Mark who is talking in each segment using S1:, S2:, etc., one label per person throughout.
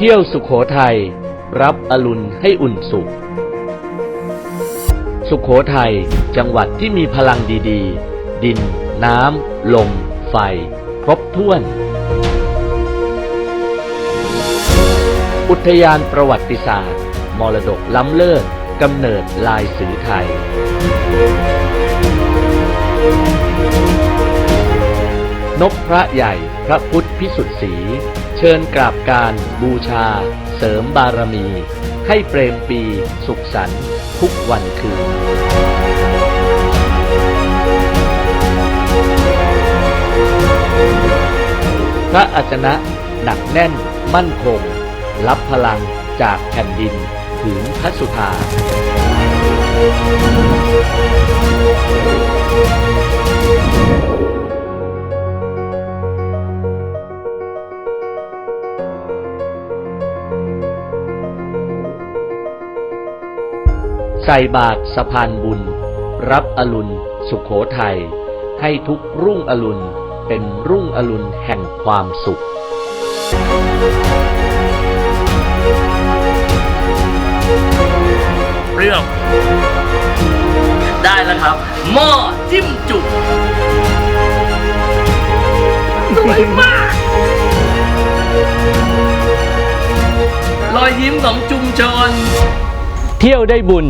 S1: เที่ยวสุขโขทัยรับอรุณให้อุ่นสุข สุขโขทัยจังหวัดที่มีพลังดี ๆ ดิน น้ำ ลม ไฟ ครบถ้วน อุทยานประวัติศาสตร์ มรดกล้ำเลิศกำเนิดลายสือไทยนพพระใหญ่พระพุทธพิสุทธิ์ศรี เชิญกราบการบูชา เสริมบารมี ให้เปรมปีสุขสันต์ทุกวันคืน พระอัจนะหนักแน่นมั่นคง รับพลังจากแผ่นดินถึงพระสุธา ใส่บาตรสะพานบุญ รับอรุณ สุขโขทัย ให้ทุกรุ่งอรุณ เป็นรุ่งอรุณแห่งความสุข
S2: เรื่อง ได้แล้วครับ หม้อจิ้มจุ่มสวยมาก รอยยิ้มของจุมชน
S1: เที่ยวได้บุญ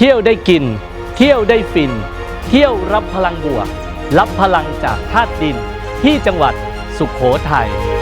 S1: เที่ยวได้กิน เที่ยวได้ฟิน เที่ยวรับพลังบวก รับพลังจากธาตุดินที่จังหวัดสุขโขทัย
S2: เที่ยวไทยรับพลังบวกที่สุโขทัย